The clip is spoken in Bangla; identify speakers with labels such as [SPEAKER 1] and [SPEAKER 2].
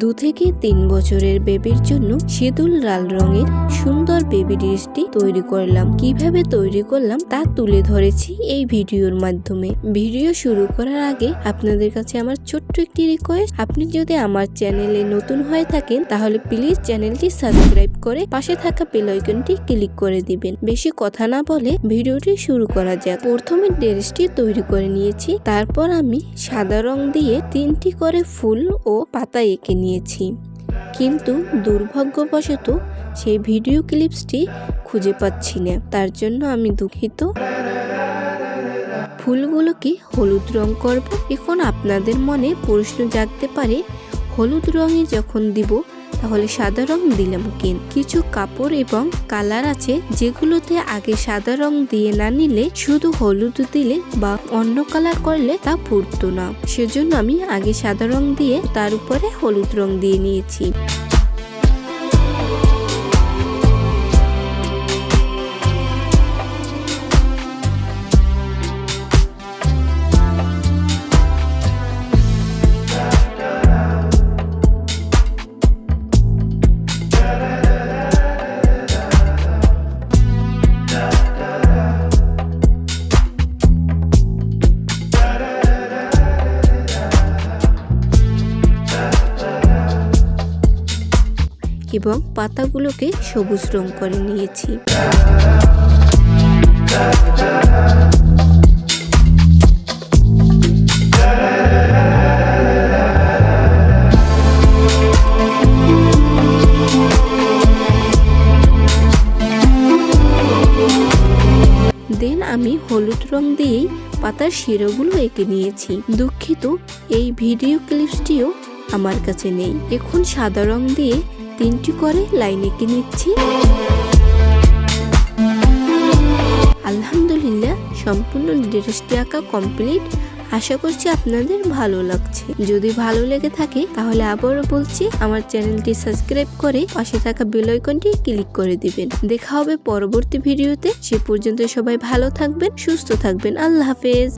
[SPEAKER 1] দু থেকে তিন বছরের বেবির জন্য শীতল লাল রঙের সুন্দর বেবি ড্রেসটি তৈরি করলাম। কীভাবে তৈরি করলাম তা তুলে ধরেছি এই ভিডিওর মাধ্যমে। ভিডিও শুরু করার আগে আপনাদের কাছে আমার ছোট্ট একটি রিকোয়েস্ট আপনি যদি আমার চ্যানেলে নতুন হয়ে থাকেন, তাহলে প্লিজ চ্যানেলটি সাবস্ক্রাইব করে পাশে থাকা বেল আইকনটি ক্লিক করে দিবেন। বেশি কথা না বলে ভিডিওটি শুরু করা যাক। প্রথমে ড্রেসটি তৈরি করে নিয়েছি। তারপর আমি সাদা রং দিয়ে তিনটি করে ফুল ও পাতা এঁকে নিয়েছি। কিন্তু দুর্ভাগ্যবশত সেই ভিডিও ক্লিপসটি খুঁজে পাচ্ছি না। তার জন্য আমি দুঃখিত। ফুলগুলোকে হলুদ রং করব। এখন আপনাদের মনে প্রশ্ন জাগতে পারে, হলুদ রঙে যখন দিব তাহলে সাদা রং দিলাম কেন কিছু কাপড় এবং কালার আছে যেগুলোতে আগে সাদা রং দিয়ে না নিলে শুধু হলুদ দিলে বা অন্য কালার করলে তা ফুটতো না। সেজন্য আমি আগে সাদা রং দিয়ে তার উপরে হলুদ রং দিয়ে নিয়েছি। এবং পাতাগুলোকে সবুজ রং করে নিয়েছি। দেন আমি হলুদ রং দিয়েই পাতার শিরোগুলো এঁকে নিয়েছি। দুঃখিত, এই ভিডিও ক্লিপসটিও আমার কাছে নেই। এখন সাদা রং দিয়ে তিনটি করে লাইন এঁকে নিচ্ছি? আলহামদুলিল্লাহ, সম্পূর্ণ ড্রেসটি আঁকা কমপ্লিট। আশা করছি আপনাদের ভালো লাগছে। যদি ভালো লেগে থাকে, তাহলে আবারও বলছি, আমার চ্যানেলটি সাবস্ক্রাইব করে পাশে থাকা বেল আইকনটি ক্লিক করে দিবেন। দেখা হবে পরবর্তী ভিডিওতে। সে পর্যন্ত সবাই ভালো থাকবেন, সুস্থ থাকবেন। আল্লাহ হাফেজ।